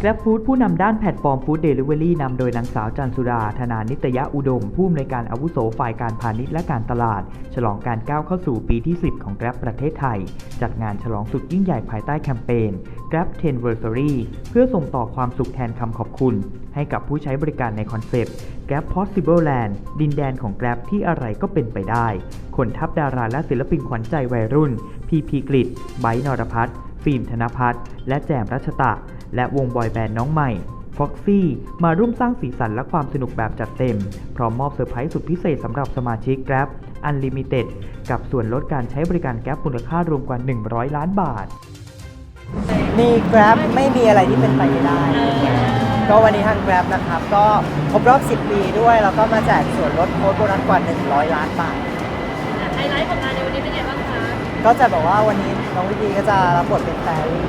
Grab Food ผู้นำด้านแพลตฟอร์มฟู้ดเดลิเวอรี่นำโดยนางสาวจันสุดาธนานิตยอุดม ผู้อำนวยการอาวุโสฝ่ายการพาณิชย์และการตลาด ฉลองการก้าวเข้าสู่ปีที่ 10 ของ Grab ประเทศไทย จัดงานฉลองสุดยิ่งใหญ่ภายใต้แคมเปญ Grab 10versary เพื่อส่งต่อความสุขแทนคำขอบคุณ ให้กับผู้ใช้บริการในคอนเซปต์ Grab Possible Land ดินแดนของ Grab ที่อะไรก็เป็นไปได้ คนทัพดาราและศิลปินขวัญใจวัยรุ่น พีพีกฤษไบร์นรพัฒน์ฟิล์มธนพัฒน์และแจมรัชตะ และวงบอยแบนด์น้องใหม่ Foxy มาร่วมสร้างสีสันและความสนุกแบบจัดเต็ม พร้อมมอบเซอร์ไพรส์สุดพิเศษสำหรับสมาชิก Grab Unlimited กับส่วนลดการใช้บริการ Grab มูลค่ารวมกว่า 100 ล้านบาท มี Grab ไม่มีอะไรที่เป็นไปไม่ได้ ก็วันนี้ทาง Grab นะครับ ก็ครบรอบ 10 ปีด้วย แล้วก็มาแจกส่วนลดโค้ดโบนัสกว่า 100 ล้านบาท ไฮไลท์ของงานในวันนี้เป็นไงบ้างคะ ก็จะบอกว่าวันนี้น้องวิธีก็จะรับบทเป็นแฟรี่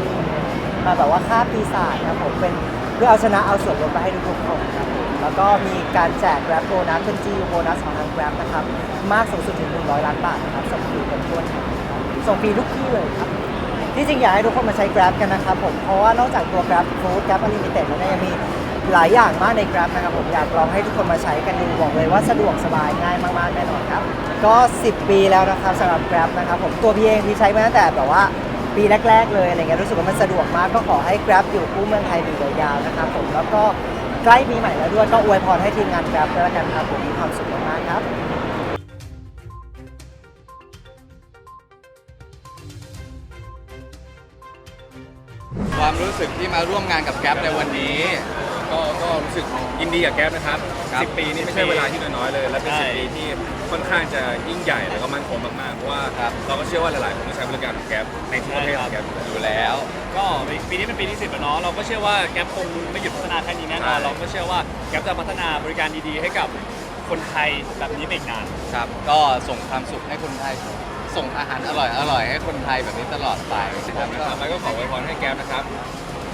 มาแบบว่าฆ่าปีศาจครับผมเป็นเพื่อเอาชนะเอาส่วนลดไปให้ทุกๆคนครับผมแล้วก็มีการแจก Grab โบนัสเป็น G โบนัสของทาง Grab นะครับมากสูงสุดถึง 100 ล้านบาทนะครับส่งฟรีกันทั่วไทยครับส่งฟรีทุกที่เลยครับที่จริงอยากให้ทุกคนมาใช้ Grab กันนะครับผมเพราะว่านอกจากตัว Grab Food Grab Unlimited แล้วเนี่ยยังมีหลายอย่างมากใน Grab นะครับผมอยากลองให้ทุกคนมาใช้กันดูบอกเลยว่าสะดวกสบายง่ายมากๆแน่นอนครับ ก็ 10 ปีแล้วนะครับสำหรับ Grab นะครับผมตัวพี่เองที่ใช้มาตั้งแต่แบบว่า ปีแรก ๆ เลยอะไรเงี้ยรู้สึกว่ามันสะดวกมากก็ขอให้ Grab อยู่คู่เมืองไทยอยู่ยาวๆนะครับผมแล้วก็ใกล้ปีใหม่แล้วด้วยก็อวยพรให้ทีมงาน Grab ด้วยละกันครับผมมีความสุขมากๆครับความรู้สึกที่มาร่วมงานกับแก๊ปในวันนี้ ก็ก็รู้สึกยินดีกับแก๊ปนะครับครับ10 ปีนี่ไม่ใช่เวลาที่น้อยๆเลย และเป็นใช่10ปีที่ค่อนข้างจะยิ่งใหญ่แล้วก็มั่นคงมากๆเพราะว่าครับ เราก็เชื่อว่าหลายๆคนก็ใช้บริการของแก๊ปในทุกประเทศของแก๊ปอยู่แล้วก็ปีนี้เป็นปีที่10แล้วเนาะเราก็เชื่อว่าแก๊ปคงไม่หยุดพัฒนาแค่นี้แน่นอนใช่ เราก็เชื่อว่าแก๊ปจะพัฒนาบริการดีๆ ให้กับคนไทยแบบนี้ไปอีกนาน ครับก็ส่งความสุขให้คนไทย ส่งอาหารอร่อยอร่อยให้คนไทยแบบนี้ตลอดไปนะคผรับมนะครับ แล้วก็ขออวยพรให้แก๊ปนะครับ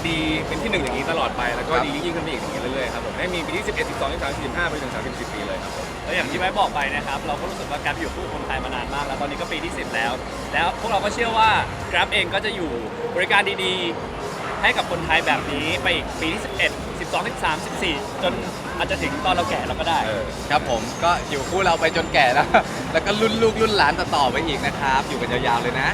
ดีเป็นที่หนึ่งอย่างนี้ตลอดไปแล้วก็ครับดียิ่งขึ้นไปอีกอย่างนี้เรื่อยๆครับผมให้มีปีที่ 11 12 13 15ไปถึง30ปีเลยครับผมแล้วอย่างที่ไว้บอกไปนะครับ เราก็รู้สึกว่าแกร็บอยู่คู่คนไทยมานานมาก แล้วตอนนี้ก็ปีที่ 10 แล้ว แล้วพวกเราก็เชื่อว่าแกร็บเองก็จะอยู่บริการดีๆ ให้กับคนไทยแบบนี้ไปอีกปีที่ 11 12 13 14 จนอาจจะถึงตอนเราแก่เราก็ได้เออครับผมก็อยู่คู่เราไปจนแก่แล้ว แล้วก็รุ่นลูกรุ่นหลานต่อๆไปอีกนะครับ อยู่กันยาวๆเลยนะ